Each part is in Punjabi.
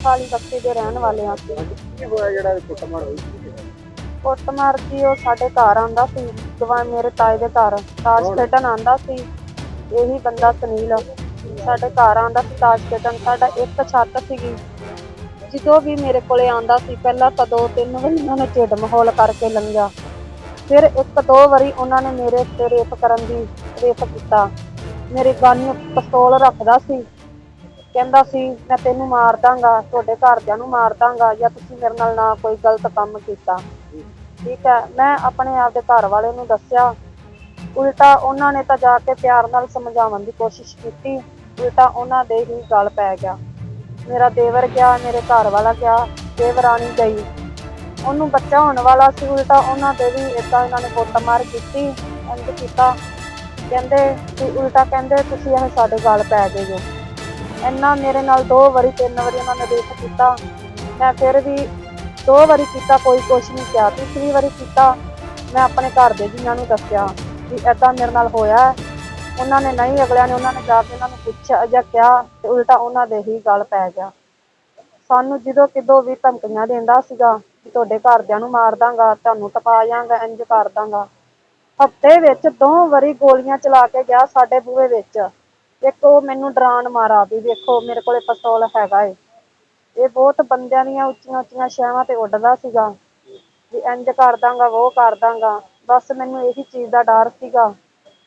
ਖਾਲੀ ਬੱਤੀ ਦੇ ਰਹਿਣ ਵਾਲੇ ਅਸੀਂ। ਕੀ ਹੋਇਆ ਜਿਹੜਾ ਕੁੱਟਮਾਰ ਹੋਈ ਸੀ? ਕੁੱਟਮਾਰ ਕੀ ਉਹ ਸਾਡੇ ਘਰ ਆਂਦਾ ਸੀ ਦਵਾ ਮੇਰੇ ਤਾਏ ਦੇ ਘਰ। ਤਾਸ਼? ਖੇਡਣ ਆਂਦਾ ਸੀ। ਇਹੀ ਬੰਦਾ ਸੁਨੀਲ। ਸਾਡੇ ਘਰ ਆਂਦਾ ਸੀ ਤਾਸ਼ ਖੇਡਣ। ਸਾਡਾ ਇੱਕ ਛੱਤ ਸੀਗੀ। ਜਦੋਂ ਵੀ ਮੇਰੇ ਕੋਲੇ ਆਂਦਾ ਸੀ ਪਹਿਲਾਂ ਤਾਂ ਦੋ ਤਿੰਨ ਵਾਰੀ ਉਹਨਾਂ ਨੇ ਢਿੱਡ ਮਾਹੌਲ ਕਰਕੇ ਲੰਘਿਆ। ਫਿਰ ਇੱਕ ਦੋ ਵਾਰੀ ਉਹਨਾਂ ਨੇ ਮੇਰੇ ਤੇ ਰੇਪ ਕਰਨ ਦੀ ਰੇਪ ਕੀਤਾ। ਮੇਰੇ ਗਾਨੀ ਪਿਸਤੌਲ ਰੱਖਦਾ ਸੀ। ਕਹਿੰਦਾ ਸੀ, ਮੈਂ ਤੈਨੂੰ ਮਾਰ ਦਾਂਗਾ, ਤੁਹਾਡੇ ਘਰਦਿਆਂ ਨੂੰ ਮਾਰ ਦਾਂਗਾ ਜਾਂ ਤੁਸੀਂ ਮੇਰੇ ਨਾਲ ਨਾ ਕੋਈ ਗਲਤ ਕੰਮ ਕੀਤਾ। ਠੀਕ ਹੈ, ਮੈਂ ਆਪਣੇ ਆਪ ਦੇ ਘਰ ਵਾਲੇ ਨੂੰ ਦੱਸਿਆ। ਉਲਟਾ ਉਹਨਾਂ ਨੇ ਤਾਂ ਜਾ ਕੇ ਪਿਆਰ ਨਾਲ ਸਮਝਾਉਣ ਦੀ ਕੋਸ਼ਿਸ਼ ਕੀਤੀ। ਉਲਟਾ ਉਹਨਾਂ ਦੇ ਹੀ ਗਲ ਪੈ ਗਿਆ। ਮੇਰਾ ਦੇਵਰ ਗਿਆ, ਮੇਰੇ ਘਰ ਵਾਲਾ ਗਿਆ, ਦੇਵਰਾਣੀ ਗਈ। ਉਹਨੂੰ ਬੱਚਾ ਹੋਣ ਵਾਲਾ ਸੀ, ਉਲਟਾ ਉਹਨਾਂ ਦੇ ਵੀ ਇਦਾਂ ਇਹਨਾਂ ਨੇ ਕੁੱਟਮਾਰ ਕੀਤੀ ਇੰਜ ਕੀਤਾ। ਕਹਿੰਦੇ ਕਿ ਉਲਟਾ ਕਹਿੰਦੇ, ਤੁਸੀਂ ਇਹ ਸਾਡੇ ਗਲ ਪੈ ਗਏ ਹੋ ਇੰਨਾ ਮੇਰੇ ਨਾਲ ਦੋ ਵਾਰੀ, ਤਿੰਨ ਵਾਰੀ ਉਹਨਾਂ ਨੇ ਰੇਪ ਕੀਤਾ। ਮੈਂ ਫਿਰ ਵੀ ਦੋ ਵਾਰੀ ਕੀਤਾ, ਕੋਈ ਕੁਛ ਨਹੀਂ ਕਿਹਾ। ਤੀਸਰੀ ਵਾਰੀ ਕੀਤਾ, ਮੈਂ ਆਪਣੇ ਘਰ ਦੇ ਜੀਆਂ ਨੂੰ ਦੱਸਿਆ ਵੀ ਐਦਾਂ ਮੇਰੇ ਨਾਲ ਹੋਇਆ ਉਹਨਾਂ ਨੇ ਨਹੀਂ, ਅਗਲਿਆਂ ਨੇ ਉਹਨਾਂ ਨੇ ਜਾ ਕੇ ਉਹਨਾਂ ਨੂੰ ਪੁੱਛਿਆ ਜਾਂ ਕਿਹਾ ਤੇ ਉਲਟਾ ਉਹਨਾਂ ਦੇ ਹੀ ਗਲ ਪੈ ਗਿਆ। ਸਾਨੂੰ ਜਦੋਂ ਕਿਦੋਂ ਵੀ ਧਮਕੀਆਂ ਦਿੰਦਾ ਸੀਗਾ ਕਿ ਤੁਹਾਡੇ ਘਰਦਿਆਂ ਨੂੰ ਮਾਰ ਦਾਂਗਾ, ਤੁਹਾਨੂੰ ਟਪਾ ਜਾਾਂਗਾ ਇੰਜ ਕਰ ਦਾਂਗਾ। ਹਫ਼ਤੇ ਵਿੱਚ ਦੋ ਵਾਰੀ ਗੋਲੀਆਂ ਚਲਾ ਕੇ ਗਿਆ ਸਾਡੇ ਬੂਹੇ ਵਿੱਚ। ਇੱਕ ਉਹ ਮੈਨੂੰ ਡਰਾਉਣ ਮਾਰਾ ਵੀ ਵੇਖੋ ਮੇਰੇ ਕੋਲੇ ਪਿਸਤੌਲ ਹੈਗਾ ਏ। ਇਹ ਬਹੁਤ ਬੰਦਿਆਂ ਦੀਆਂ ਉੱਚੀਆਂ ਉੱਚੀਆਂ ਛਾਵਾਂ ਤੇ ਉੱਡਦਾ ਸੀਗਾ। ਵੀ ਇੰਜ ਕਰ ਦਾਂਗਾ ਉਹ ਕਰ ਦਾਂਗਾ। ਬਸ ਮੈਨੂੰ ਇਹੀ ਚੀਜ਼ ਦਾ ਡਰ ਸੀਗਾ।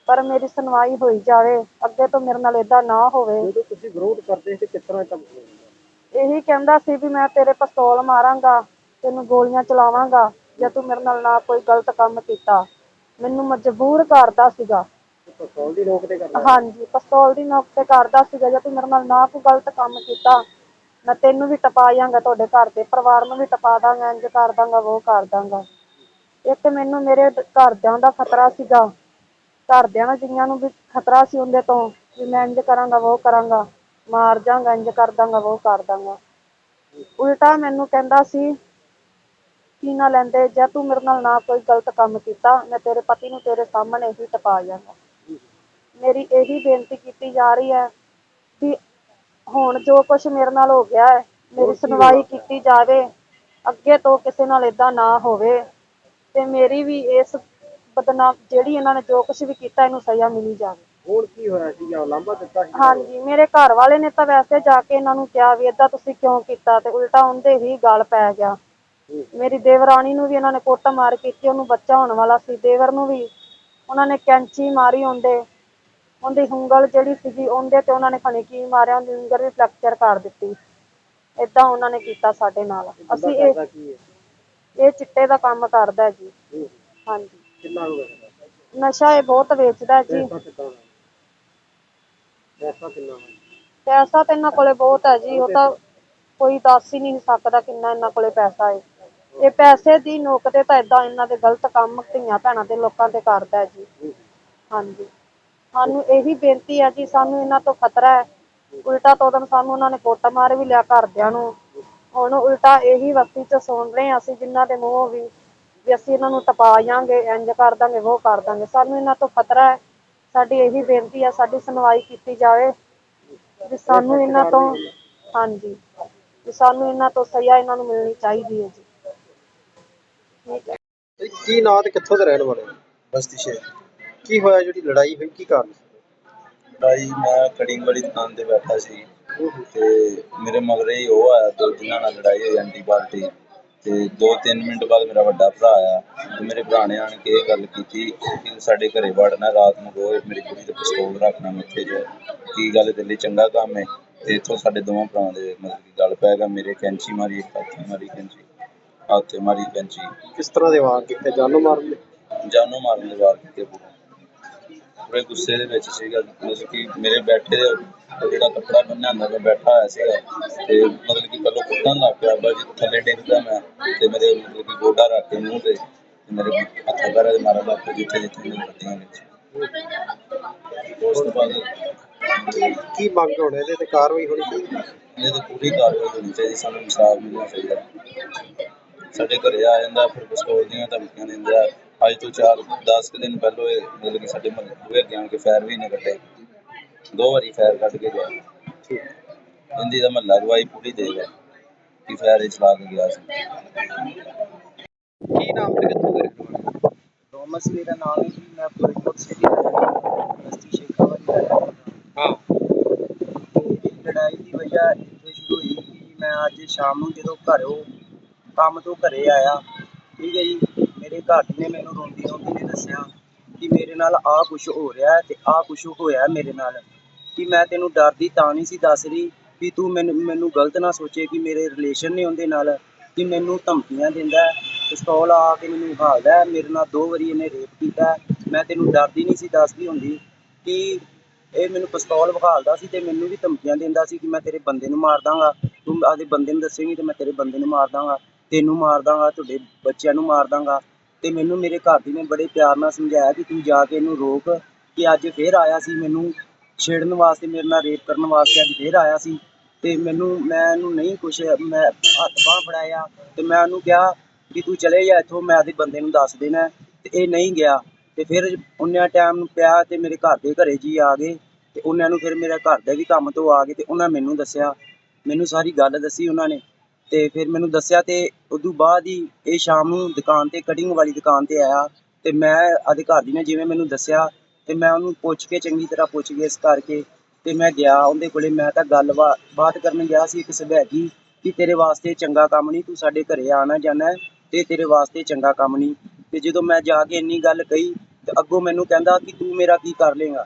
ਪਰ ਮੇਰੀ ਸੁਣਵਾਈ ਹੋਈ ਜਾਵੇ ਅੱਗੇ ਤੋਂ ਮੇਰੇ ਨਾਲ ਇਦਾਂ ਨਾ ਹੋਵੇ। ਜਦੋਂ ਤੁਸੀਂ ਵਿਰੋਧ ਕਰਦੇ ਸੀ ਕਿਸ ਤਰ੍ਹਾਂ ਧਮਕੀ ਦਿੰਦੇ ਇਹੀ ਕਹਿੰਦਾ ਸੀ ਵੀ ਮੈਂ ਤੇਰੇ ਪਿਸਤੌਲ ਮਾਰਾਂਗਾ ਤੈਨੂੰ ਗੋਲੀਆਂ ਚਲਾਵਾਂਗਾ ਜੇ ਤੂੰ ਮੇਰੇ ਨਾਲ ਨਾ ਕੋਈ ਗਲਤ ਕੰਮ ਕੀਤਾ। ਮੈਨੂੰ ਮਜਬੂਰ ਕਰਦਾ ਸੀਗਾ। ਪਿਸਤੌਲ ਦੀ ਨੋਕ ਤੇ ਕਰਨਾ ਹਾਂਜੀ, ਪਿਸਤੌਲ ਦੀ ਨੋਕ ਤੇ ਕਰਦਾ ਸੀਗਾ ਜੇ ਤੂੰ ਮੇਰੇ ਨਾਲ ਨਾ ਕੋਈ ਗਲਤ ਕੰਮ ਕੀਤਾ, ਮੈਂ ਤੈਨੂੰ ਵੀ ਟਪਾ ਜਾਵਾਂਗਾ ਤੁਹਾਡੇ ਘਰ ਦੇ ਪਰਿਵਾਰ ਨੂੰ ਵੀ ਟਪਾ ਦਾਂਗਾ, ਇੰਜ ਕਰ ਦਾਂਗਾ ਉਹ ਕਰ ਦਾਂਗਾ। ਇੱਕ ਮੈਨੂੰ ਮੇਰੇ ਘਰਦਿਆਂ ਦਾ ਖਤਰਾ ਸੀਗਾ, ਘਰਦਿਆਂ ਨਾਲ ਜਿਹੀਆਂ ਨੂੰ ਵੀ ਖਤਰਾ ਸੀ ਉਹਦੇ ਤੋਂ, ਵੀ ਮੈਂ ਇੰਜ ਕਰਾਂਗਾ ਉਹ ਕਰਾਂਗਾ, ਮਾਰ ਜਾਵਾਂਗਾ, ਇੰਜ ਕਰ ਦਾਂਗਾ ਉਹ ਕਰ ਦਾਂਗਾ। ਉਲਟਾ ਮੈਨੂੰ ਕਹਿੰਦਾ ਸੀ, ਕੀ ਨਾ ਲੈਂਦੇ, ਜੇ ਤੂੰ ਮੇਰੇ ਨਾਲ ਨਾ ਕੋਈ ਗਲਤ ਕੰਮ ਕੀਤਾ, ਮੈਂ ਤੇਰੇ ਪਤੀ ਨੂੰ ਤੇਰੇ ਸਾਹਮਣੇ ਹੀ ਟਪਾ ਜਾਵਾਂਗਾ ਮੇਰੀ ਇਹੀ ਬੇਨਤੀ ਕੀਤੀ ਜਾ ਰਹੀ ਹੈ ਕਿ ਹੁਣ ਜੋ ਕੁਝ ਮੇਰੇ ਨਾਲ ਹੋ ਗਿਆ ਹੈ ਮੇਰੀ ਸੁਣਵਾਈ ਕੀਤੀ ਜਾਵੇ ਅੱਗੇ ਤੋਂ ਕਿਸੇ ਨਾਲ ਇਦਾਂ ਨਾ ਹੋਵੇ ਤੇ ਮੇਰੀ ਵੀ ਇਸ ਬਦਨਾਮ ਜਿਹੜੀ ਇਹਨਾਂ ਨੇ ਜੋ ਕੁਝ ਵੀ ਕੀਤਾ ਇਹਨੂੰ ਸਜ਼ਾ ਮਿਲੀ ਜਾਵੇ। ਹੁਣ ਕੀ ਹੋਇਆ ਸੀ ਜਾਂ ਲਾਂਭਾ ਦਿੱਤਾ ਸੀ ਹਾਂਜੀ ਮੇਰੇ ਘਰ ਵਾਲੇ ਨੇ ਤਾਂ ਵੈਸੇ ਜਾ ਕੇ ਇਹਨਾਂ ਨੂੰ ਕਿਹਾ ਵੀ ਏਦਾਂ ਤੁਸੀਂ ਕਿਉਂ ਕੀਤਾ ਤੇ ਉਲਟਾ ਉਹਦੇ ਹੀ ਗਲ ਪੈ ਗਿਆ। ਮੇਰੀ ਦੇਵਰਾਣੀ ਨੂੰ ਵੀ ਇਹਨਾਂ ਨੇ ਕੁੱਟ ਮਾਰ ਕੀਤੀ ਉਹਨੂੰ ਬੱਚਾ ਹੋਣ ਵਾਲਾ ਸੀ। ਦੇਵਰ ਨੂੰ ਵੀ ਉਹਨਾਂ ਨੇ ਕੈਂਚੀ ਮਾਰੀ ਉਹਦੇ। ਉਹਦੀ ਉਂਗਲ ਜਿਹੜੀ ਸੀਗੀ ਉਹਦੇ ਤੇ ਉਹਨਾਂ ਨੇ ਖਣੀ ਕੀ ਮਾਰਿਆ ਉਹਦੀ ਉਂਗਲ ਵੀ ਫ੍ਰੈਕਚਰ ਕਰ ਦਿੱਤੀ। ਏਦਾਂ ਉਹਨਾਂ ਨੇ ਕੀਤਾ ਸਾਡੇ ਨਾਲ। ਅਸੀਂ ਇਹ ਕਰਦਾ ਕੀ ਹੈ ਇਹ? ਚਿੱਟੇ ਦਾ ਕੰਮ ਕਰਦਾ ਹੈ ਜੀ। ਹੂੰ। ਹਾਂਜੀ। ਕਿੰਨਾ ਹੋ ਗਿਆ ਨਸ਼ਾ ਇਹ ਬਹੁਤ ਵੇਚਦਾ ਹੈ ਜੀ। ਪੈਸਾ ਕਿੰਨਾ ਹੈ ਪੈਸਾ ਕਿੰਨਾ ਹੈ ਪੈਸਾ ਤਾਂ ਇਹਨਾਂ ਕੋਲੇ ਬਹੁਤ ਹੈ ਜੀ। ਉਹ ਤਾਂ ਕੋਈ ਦੱਸ ਹੀ ਨਹੀਂ ਸਕਦਾ ਕਿੰਨਾ ਇਹਨਾਂ ਕੋਲੇ ਪੈਸਾ ਹੈ। ਇਹ ਪੈਸੇ ਦੀ ਨੋਕ ਤੇ ਤਾਂ ਇਦਾਂ ਇਹਨਾਂ ਦੇ ਗਲਤ ਕੰਮ ਧੀਆਂ ਭੈਣਾਂ ਦੇ ਲੋਕਾਂ ਤੇ ਕਰਦਾ ਹੈ ਜੀ। ਹੂੰ। ਹਾਂਜੀ। ਸਾਨੂੰ ਇਹੀ ਬੇਨਤੀ ਹੈ ਜੀ, ਸਾਨੂੰ ਇਹਨਾਂ ਤੋਂ ਖਤਰਾ ਹੈ। ਉਲਟਾ ਤੋਂ ਉਦੋਂ ਸਾਨੂੰ ਉਹਨਾਂ ਨੇ ਕੁੱਟ ਮਾਰ ਵੀ ਲਿਆ ਘਰਦਿਆਂ ਨੂੰ। ਹੁਣ ਉਲਟਾ ਇਹੀ ਵਕਤੀ ਚ ਸੁਣ ਰਹੇ ਹਾਂ ਅਸੀਂ, ਜਿਨ੍ਹਾਂ ਦੇ ਮੂੰਹੋਂ ਵੀ ਵੀ ਅਸੀਂ ਇਹਨਾਂ ਨੂੰ ਟਪਾ ਜਾਾਂਗੇ, ਇੰਜ ਕਰ ਦਾਂਗੇ, ਉਹ ਕਰ ਦਾਂਗੇ। ਸਾਨੂੰ ਇਹਨਾਂ ਤੋਂ ਖਤਰਾ ਹੈ। ਸਾਡੀ ਇਹੀ ਬੇਨਤੀ ਹੈ ਸਾਡੀ ਸੁਣਵਾਈ ਕੀਤੀ ਜਾਵੇ। ਵੀ ਸਾਨੂੰ ਇਹਨਾਂ ਤੋਂ, ਹਾਂਜੀ, ਵੀ ਸਾਨੂੰ ਇਹਨਾਂ ਤੋਂ ਸਜ਼ਾ ਇਹਨਾਂ ਨੂੰ ਮਿਲਣੀ ਚਾਹੀਦੀ ਹੈ ਜੀ। ਠੀਕ ਹੈ ਕੀ ਨਾਂ ਤੇ ਕਿੱਥੋਂ ਦੇ ਰਹਿਣ ਵਾਲੇ ਬਸਤੀ ਸ਼ੇਰ ਕੀ ਹੋਇਆ ਜਿਹੜੀ ਲੜਾਈ ਹੋਈ? ਕੀ ਕਾਰਨ ਸੀ? ਭਾਈ ਮੈਂ ਕਟਿੰਗ ਵਾਲੀ ਦੁਕਾਨ ਤੇ ਬੈਠਾ ਸੀ ਤੇ ਮੇਰੇ ਮਗਰੇ ਹੀ ਉਹ ਆਇਆ ਦੋ ਜਿਨ੍ਹਾਂ ਨਾਲ ਲੜਾਈ ਹੋਈ ਐਂਟੀ ਪਾਰਟੀ ਤੇ 2-3 ਮਿੰਟ ਬਾਅਦ ਮੇਰਾ ਵੱਡਾ ਭਰਾ ਆਇਆ ਤੇ ਮੇਰੇ ਭਰਾ ਨੇ ਆਣ ਕੇ ਇਹ ਗੱਲ ਕੀਤੀ ਕਿ ਸਾਡੇ ਘਰੇ ਵੜਨਾ ਰਾਤ ਨੂੰ ਰੋਜ਼ ਮੇਰੀ ਕੁੜੀ ਤੇ ਪਿਸਤੌਲ ਰੱਖਣਾ ਮੱਥੇ 'ਚ ਕੀ ਗੱਲ ਤੇਰੇ ਲਈ ਚੰਗਾ ਕੰਮ ਹੈ ਤੇ ਇੱਥੋਂ ਸਾਡੇ ਦੋਵਾਂ ਭਰਾਵਾਂ ਦੇ ਮਤਲਬ ਕਿ ਗੱਲ ਪੈ ਗਿਆ ਮੇਰੇ ਕੈਂਚੀ ਮਾਰੀ ਇੱਕ ਹੱਥੀ ਮਾਰੀ ਕੈਂਚੀ ਹੱਥੇ ਮਾਰੀ ਕੈਂਚੀ। ਕਿਸ ਤਰ੍ਹਾਂ ਦੇ ਵਾਰ ਕੀਤੇ? ਜਾਨੋਂ ਮਾਰਨ ਦੇ? ਜਾਨੋਂ ਮਾਰਨ ਦੇ ਵਾਰ ਕੀਤੇ ਪੂਰੇ ਗੁੱਸੇ ਦੇ ਵਿੱਚ ਸੀਗਾ ਮਤਲਬ ਕਿ ਮੇਰੇ ਬੈਠੇ ਦੇ ਜਿਹੜਾ ਕੱਪੜਾ ਬੰਨਿਆ ਹੁੰਦਾ ਮੈਂ ਬੈਠਾ ਹੋਇਆ ਸੀਗਾ। ਤੇ ਮਤਲਬ ਕਿ ਪਹਿਲਾਂ ਕੁੱਟਣ ਲੱਗ ਪਿਆ ਚ ਥੱਲੇ ਡਿੱਗਦਾ ਮੈਂ ਤੇ ਮੇਰੇ ਮਤਲਬ ਕਿ ਗੋਡਾ ਰੱਖ ਕੇ ਮੂੰਹ ਤੇ ਤੇ ਮੇਰੇ ਹੱਥਾਂ ਪੈਰਾਂ ਦੇ ਮਾਰਨ ਲੱਗ ਪਿਆ ਜਿੱਥੇ ਜਿੱਥੇ ਮੇਰੇ ਵੱਟੀਆਂ ਵਿੱਚ। ਉਸ ਤੋਂ ਬਾਅਦ ਕੀ ਮੰਗ ਹੋਣੇ ਇਹਦੇ ਤੇ ਕਾਰਵਾਈ ਹੋਣੀ ਚਾਹੀਦੀ? ਇਹ ਤਾਂ ਪੂਰੀ ਕਾਰਵਾਈ ਹੋਣੀ ਚਾਹੀਦੀ ਸਾਨੂੰ ਇਨਸਾਫ ਮਿਲਣਾ ਚਾਹੀਦਾ। ਸਾਡੇ ਘਰੇ ਆ ਜਾਂਦਾ ਫਿਰ ਪਿਸਤੌਲ ਦੀਆਂ ਧਮਕੀਆਂ ਦਿੰਦਾ ਅੱਜ ਤੋਂ 4 10 ਕੁ ਦਿਨ ਪਹਿਲੋਂ ਇਹ ਮਤਲਬ ਕਿ ਸਾਡੇ ਮਹੱਲੇ ਅੱਗੇ ਆਣ ਕੇ ਫਾਇਰ ਵੀ ਨੇ ਕੱਟੇ। ਦੋ ਵਾਰੀ ਫਾਇਰ ਕੱਢ ਕੇ ਗਿਆ। ਇਹਦੀ ਦਾ ਮਹੱਲਾ ਗਵਾਹੀ ਪੂਰੀ ਦੇਗਾ ਬਾਕੀ ਫਾਇਰ ਚਲਾ ਕੇ ਗਿਆ ਸੀ। ਕੀ ਨਾਮ ਤੇ ਕਿੱਥੋਂ ਦੇ ਥੋਮਸ ਮੇਰਾ ਨਾਮ ਹੈ ਜੀ ਮੈਂ ਫਿਰੋਜ਼ਪੁਰ ਸਿਟੀ ਦਾ ਬਸਤੀ ਸ਼ੇਖਾਵਾਲੀ ਦਾ ਹਾਂ। ਇਹ ਲੜਾਈ ਦੀ ਵਜ੍ਹਾ ਇੱਥੇ ਸ਼ੁਰੂ ਹੋਈ ਕਿ ਮੈਂ ਅੱਜ ਸ਼ਾਮ ਨੂੰ ਜਦੋਂ ਘਰੋਂ ਕੰਮ ਤੋਂ ਘਰੇ ਆਇਆ ਠੀਕ ਹੈ ਜੀ ਮੇਰੇ ਘਰ ਨੇ ਮੈਨੂੰ ਰੋਂਦੀ ਰੋਂਦੀ ਨੇ ਦੱਸਿਆ ਕਿ ਮੇਰੇ ਨਾਲ ਆਹ ਕੁਝ ਹੋ ਰਿਹਾ ਹੈ ਤੇ ਆਹ ਕੁਝ ਹੋਇਆ ਮੇਰੇ ਨਾਲ। ਕਿ ਮੈਂ ਤੈਨੂੰ ਡਰਦੀ ਤਾਂ ਨਹੀਂ ਸੀ, ਦੱਸ ਰਹੀ ਵੀ ਤੂੰ ਮੈਨੂੰ ਮੈਨੂੰ ਗਲਤ ਨਾ ਸੋਚੇ ਕਿ ਮੇਰੇ ਰਿਲੇਸ਼ਨ ਨੇ ਉਹਦੇ ਨਾਲ, ਕਿ ਮੈਨੂੰ ਧਮਕੀਆਂ ਦਿੰਦਾ ਪਿਸਤੌਲ ਆ ਕੇ ਮੈਨੂੰ ਹਾਲਦਾ ਮੇਰੇ ਨਾਲ ਦੋ ਵਾਰੀ ਇਹਨੇ ਰੇਪ ਕੀਤਾ ਮੈਂ ਤੈਨੂੰ ਡਰਦੀ ਨਹੀਂ ਸੀ ਦੱਸਦੀ ਹੁੰਦੀ ਕਿ ਇਹ ਮੈਨੂੰ ਪਿਸਤੌਲ ਵਿਖਾਲਦਾ ਸੀ ਤੇ ਮੈਨੂੰ ਵੀ ਧਮਕੀਆਂ ਦਿੰਦਾ ਸੀ ਕਿ ਮੈਂ ਤੇਰੇ ਬੰਦੇ ਨੂੰ ਮਾਰ ਦਾਂਗਾ। ਤੂੰ ਆਪਦੇ ਬੰਦੇ ਨੂੰ ਦੱਸੇਂਗੀ ਤੇ ਮੈਂ ਤੇਰੇ ਬੰਦੇ ਨੂੰ ਮਾਰ ਦਾਂਗਾ, ਤੈਨੂੰ ਮਾਰ ਦਾਂਗਾ, ਤੁਹਾਡੇ ਬੱਚਿਆਂ ਨੂੰ ਮਾਰ ਦਾਂਗਾ। ਤੇ ਮੈਨੂੰ ਮੇਰੇ ਘਰ ਦੇ ਨੇ ਬੜੇ ਪਿਆਰ ਨਾਲ ਸਮਝਾਇਆ ਕਿ ਤੂੰ ਜਾ ਕੇ ਇਹਨੂੰ ਰੋਕ ਕਿ ਅੱਜ ਫੇਰ ਆਇਆ ਸੀ, ਮੈਨੂੰ ਛੇੜਨ ਵਾਸਤੇ, ਮੇਰੇ ਨਾਲ ਰੇਪ ਕਰਨ ਵਾਸਤੇ ਅੱਜ ਫੇਰ ਆਇਆ ਸੀ ਤੇ ਮੈਨੂੰ, ਮੈਂ ਇਹਨੂੰ ਨਹੀਂ ਕੁਛ, ਮੈਂ ਹੱਥ ਬਾਂਹ ਫੜਾਇਆ ਤੇ ਮੈਂ ਉਹਨੂੰ ਕਿਹਾ ਕਿ ਤੂੰ ਚਲੇ ਜਾ ਇੱਥੋਂ, ਮੈਂ ਆਪਦੇ ਬੰਦੇ ਨੂੰ ਦੱਸ ਦੇਣਾ ਹੈ। ਤੇ ਇਹ ਨਹੀਂ ਗਿਆ ਤੇ ਫਿਰ ਉਹਨਾਂ ਟਾਈਮ ਪਿਆ ਤੇ ਮੇਰੇ ਘਰ ਦੇ ਘਰੇ ਜੀ ਆ ਗਏ ਤੇ ਉਹਨਾਂ ਨੂੰ ਫਿਰ ਮੇਰੇ ਘਰ ਦੇ ਵੀ ਕੰਮ ਤੋਂ ਆ ਗਏ ਤੇ ਉਹਨਾਂ ਮੈਨੂੰ ਦੱਸਿਆ, ਮੈਨੂੰ ਸਾਰੀ ਗੱਲ ਦੱਸੀ ਉਹਨਾਂ ਨੇ ਤੇ ਫਿਰ ਮੈਨੂੰ ਦੱਸਿਆ ਤੇ ਉਦੋਂ ਬਾਅਦ ਹੀ ਇਹ ਸ਼ਾਮ ਨੂੰ ਦੁਕਾਨ ਤੇ, ਕਟਿੰਗ ਵਾਲੀ ਦੁਕਾਨ ਤੇ ਆਇਆ ਤੇ ਮੈਂ ਅਧਿਕਾਰੀ ਨੇ ਜਿਵੇਂ ਮੈਨੂੰ ਦੱਸਿਆ ਤੇ ਮੈਂ ਉਹਨੂੰ ਪੁੱਛ ਕੇ ਚੰਗੀ ਤਰ੍ਹਾਂ ਪੁੱਛ ਗਿੱਛ ਕਰਕੇ ਤੇ ਮੈਂ ਗਿਆ ਉਹਦੇ ਕੋਲੇ, ਮੈਂ ਤਾਂ ਗੱਲ ਬਾਤ ਕਰਨ ਗਿਆ ਸੀ ਇੱਕ ਸਭੈਗੀ ਕਿ ਤੇਰੇ ਵਾਸਤੇ ਚੰਗਾ ਕੰਮ ਨਹੀਂ, ਤੂੰ ਸਾਡੇ ਘਰੇ ਆਣਾ ਜਾਣਾ ਤੇ ਤੇਰੇ ਵਾਸਤੇ ਚੰਗਾ ਕੰਮ ਨਹੀਂ। ਤੇ ਜਦੋਂ ਮੈਂ ਜਾ ਕੇ ਇੰਨੀ ਗੱਲ ਕਹੀ ਤੇ ਅੱਗੋਂ ਮੈਨੂੰ ਕਹਿੰਦਾ ਕਿ ਤੂੰ ਮੇਰਾ ਕੀ ਕਰ ਲੇਗਾ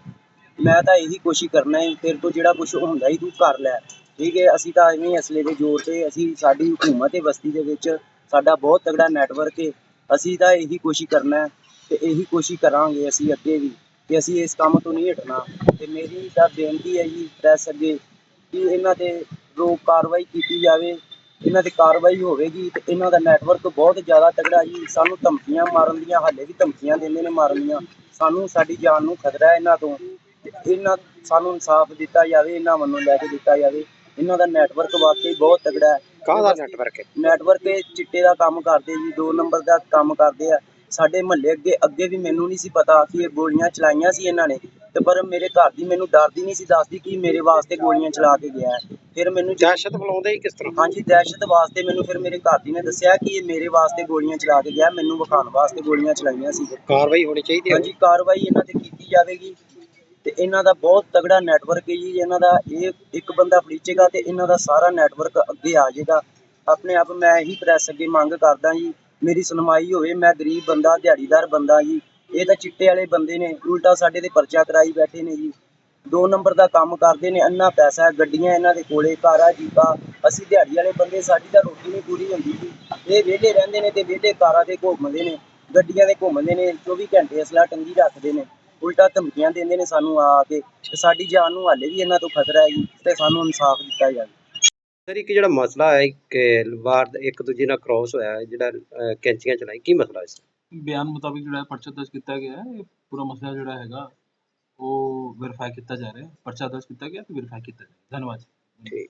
ਮੈਂ ਤਾਂ ਇਹੀ ਕੋਸ਼ਿਸ਼ ਕਰਨਾ ਹੈ ਤੇਰੇ ਤੋਂ ਜਿਹੜਾ ਕੁਝ ਹੁੰਦਾ ਹੀ ਤੂੰ ਕਰ ਲੈ। ਠੀਕ ਹੈ, ਅਸੀਂ ਤਾਂ ਐਵੇਂ ਅਸਲੇ ਦੇ ਜ਼ੋਰ ਤੇ ਅਸੀਂ ਸਾਡੀ ਹਕੂਮਤ ਹੈ ਬਸਤੀ ਦੇ ਵਿੱਚ ਸਾਡਾ ਬਹੁਤ ਤਗੜਾ ਨੈਟਵਰਕ ਹੈ। ਅਸੀਂ ਤਾਂ ਇਹੀ ਕੋਸ਼ਿਸ਼ ਕਰਨਾ ਹੈ ਤੇ ਇਹੀ ਕੋਸ਼ਿਸ਼ ਕਰਾਂਗੇ ਅਸੀਂ ਅੱਗੇ ਵੀ ਕਿ ਅਸੀਂ ਇਸ ਕੰਮ ਤੋਂ ਨਹੀਂ ਹਟਣਾ। ਤੇ ਮੇਰੀ ਤਾਂ ਬੇਨਤੀ ਹੈ ਜੀ ਪ੍ਰੈਸ ਅੱਗੇ ਕਿ ਇਹਨਾਂ ਤੇ ਰੋਕ ਕਾਰਵਾਈ ਕੀਤੀ ਜਾਵੇ, ਇਹਨਾਂ ਤੇ ਕਾਰਵਾਈ ਹੋਵੇਗੀ ਤੇ ਇਹਨਾਂ ਦਾ ਨੈਟਵਰਕ ਬਹੁਤ ਜ਼ਿਆਦਾ ਤਗੜਾ ਜੀ। ਸਾਨੂੰ ਧਮਕੀਆਂ ਮਾਰਨ ਦੀਆਂ, ਹਾਲੇ ਵੀ ਧਮਕੀਆਂ ਦਿੰਦੇ ਨੇ ਮਾਰਨ ਦੀਆਂ। ਸਾਨੂੰ, ਸਾਡੀ ਜਾਨ ਨੂੰ ਖਤਰਾ ਹੈ ਇਹਨਾਂ ਤੋਂ ਇਹਨਾਂ, ਸਾਨੂੰ ਇਨਸਾਫ ਦਿੱਤਾ ਜਾਵੇ, ਇਹਨਾਂ ਵੱਲੋਂ ਲੈ ਕੇ ਦਿੱਤਾ ਜਾਵੇ। ਇਹਨਾਂ ਦਾ ਨੈਟਵਰਕ ਵਾਕਈ ਬਹੁਤ ਤਗੜਾ ਹੈ। ਕਾਹਦਾ ਨੈਟਵਰਕ ਹੈ? ਨੈਟਵਰਕ ਇਹ ਚਿੱਟੇ ਦਾ ਕੰਮ ਕਰਦੇ ਜੀ ਦੋ ਨੰਬਰ ਦਾ ਕੰਮ ਕਰਦੇ ਆ। ਸਾਡੇ ਮਹੱਲੇ ਅੱਗੇ ਅੱਗੇ ਵੀ ਮੈਨੂੰ ਨਹੀਂ ਸੀ ਪਤਾ ਕਿ ਇਹ ਗੋਲੀਆਂ ਚਲਾਈਆਂ ਸੀ ਇਹਨਾਂ ਨੇ। ਤੇ ਪਰ ਮੇਰੇ ਘਰ ਦੀ ਮੈਨੂੰ ਡਰਦੀ ਨਹੀਂ ਸੀ ਦੱਸਦੀ ਕਿ ਮੇਰੇ ਵਾਸਤੇ ਗੋਲੀਆਂ ਚਲਾ ਕੇ ਗਿਆ ਹੈ। ਫਿਰ ਮੈਨੂੰ ਜ- ਦਹਿਸ਼ਤ ਫੈਲਾਉਂਦੇ ਹੀ ਕਿਸ ਤਰ੍ਹਾਂ? ਹਾਂਜੀ ਦਹਿਸ਼ਤ ਵਾਸਤੇ ਮੈਨੂੰ ਫਿਰ ਮੇਰੇ ਘਰ ਦੀ ਨੇ ਦੱਸਿਆ ਕਿ ਇਹ ਮੇਰੇ ਵਾਸਤੇ ਗੋਲੀਆਂ ਚਲਾ ਕੇ ਗਿਆ ਮੈਨੂੰ ਵਿਖਾਉਣ ਵਾਸਤੇ ਗੋਲੀਆਂ ਚਲਾਈਆਂ ਸੀ। ਕਾਰਵਾਈ ਹੋਣੀ ਚਾਹੀਦੀ ਹੈ। ਹਾਂਜੀ ਕਾਰਵਾਈ ਇਹਨਾਂ ਤੇ ਕੀਤੀ ਜਾਵੇਗੀ। ਤੇ ਇਹਨਾਂ ਦਾ ਬਹੁਤ ਤਗੜਾ ਨੈਟਵਰਕ ਹੈ ਜੀ, ਇਹਨਾਂ ਦਾ ਇਹ ਇੱਕ ਬੰਦਾ ਫੜੀਚੇਗਾ ਤੇ ਇਹਨਾਂ ਦਾ ਸਾਰਾ ਨੈਟਵਰਕ ਅੱਗੇ ਆ ਜਾਏਗਾ। ਆਪਣੇ ਆਪ ਮੈਂ ਇਹੀ ਪ੍ਰੈਸ ਅੱਗੇ ਮੰਗ ਕਰਦਾ ਜੀ, ਮੇਰੀ ਸੁਣਵਾਈ ਹੋਵੇ, ਮੈਂ ਗਰੀਬ ਬੰਦਾ, ਦਿਹਾੜੀਦਾਰ ਬੰਦਾ ਜੀ, ਇਹ ਤਾਂ ਚਿੱਟੇ ਵਾਲੇ ਬੰਦੇ ਨੇ, ਉਲਟਾ ਸਾਡੇ ਤੇ ਪਰਚਾ ਕਰਾਈ ਬੈਠੇ ਨੇ ਜੀ। ਦੋ ਨੰਬਰ ਦਾ ਕੰਮ ਕਰਦੇ ਨੇ ਅੰਨਾ ਪੈਸਾ ਗੱਡੀਆਂ ਇਹਨਾਂ ਦੇ ਕੋਲੇ, ਕਾਰਾਂ, ਜੀਪਾਂ, ਅਸੀਂ ਦਿਹਾੜੀ ਵਾਲੇ ਬੰਦੇ, ਸਾਡੀ ਤਾਂ ਰੋਟੀ ਨਹੀਂ ਪੂਰੀ ਹੁੰਦੀ ਜੀ। ਇਹ ਵਿਹਲੇ ਰਹਿੰਦੇ ਨੇ ਤੇ ਵਿਹਲੇ ਕਾਰਾਂ ਤੇ ਘੁੰਮਦੇ ਨੇ, ਗੱਡੀਆਂ ਤੇ ਘੁੰਮਦੇ ਨੇ 24 ਘੰਟੇ ਅਸਲਾ ਟੰਗੀ ਰੱਖਦੇ ਨੇ। ਉਲਟਾ ਧਮਕੀਆਂ ਦਿੰਦੇ ਨੇ ਸਾਨੂੰ ਆ ਕੇ ਤੇ ਸਾਡੀ ਜਾਨ ਨੂੰ ਹਾਲੇ ਵੀ ਇਹਨਾਂ ਤੋਂ ਖਤਰਾ ਹੈ ਜੀ ਤੇ ਸਾਨੂੰ ਇਨਸਾਫ ਦਿੱਤਾ ਜਾਵੇ। ਸਰ ਇੱਕ ਜਿਹੜਾ ਮਸਲਾ ਹੈ ਕਿ ਵਾਰ ਇੱਕ ਦੂਜੇ ਨਾਲ ਕ੍ਰਾਸ ਹੋਇਆ ਹੈ, ਜਿਹੜਾ ਅਹ, ਕੈਂਚੀਆਂ ਚਲਾਈ ਕੀ ਮਸਲਾ ਹੈ ਬਿਆਨ ਮੁਤਾਬਿਕ ਜਿਹੜਾ ਹੈ ਪਰਚਾ ਦਰਜ ਕੀਤਾ ਗਿਆ ਹੈ ਇਹ ਪੂਰਾ ਮਸਲਾ ਜਿਹੜਾ ਹੈਗਾ ਉਹ ਵੈਰੀਫਾਈ ਕੀਤਾ ਜਾ ਰਿਹਾ ਹੈ। ਪਰਚਾ ਦਰਜ ਕੀਤਾ ਗਿਆ ਤੇ ਵੈਰੀਫਾਈ ਕੀਤਾ ਜਾ ਰਿਹਾ ਧੰਨਵਾਦ ਠੀਕ।